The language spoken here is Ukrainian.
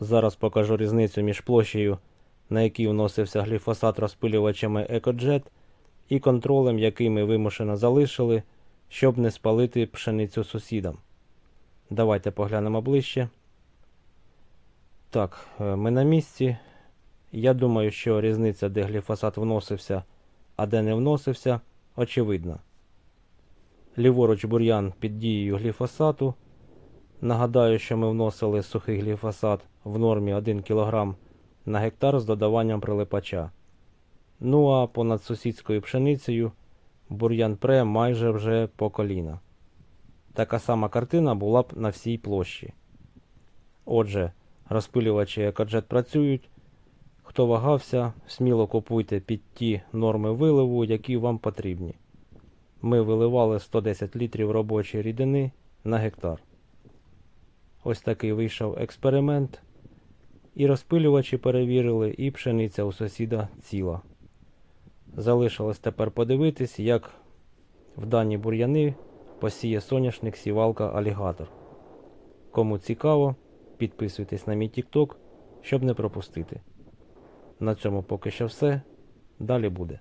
Зараз покажу різницю між площею, на якій вносився гліфосат розпилювачами EcoJet, і контролем, який ми вимушено залишили, щоб не спалити пшеницю сусідам. Давайте поглянемо ближче. Так, е, ми на місці. Я думаю, що різниця, де гліфосат вносився, а де не вносився, очевидна. Ліворуч бур'ян під дією гліфосату. Нагадаю, що ми вносили сухий гліфосат в нормі 1 кг на гектар з додаванням прилипача. Ну а понад сусідською пшеницею бур'ян пре майже вже по коліна. Така сама картина була б на всій площі. Отже, розпилювачі екоджет працюють. Хто вагався, сміло купуйте під ті норми виливу, які вам потрібні. Ми виливали 110 літрів робочої рідини на гектар. Ось такий вийшов експеримент. І розпилювачі перевірили, і пшениця у сусіда ціла. Залишилось тепер подивитись, як в дані бур'яни посіє соняшник сівалка алігатор. Кому цікаво, підписуйтесь на мій TikTok, щоб не пропустити. На цьому поки що все. Далі буде.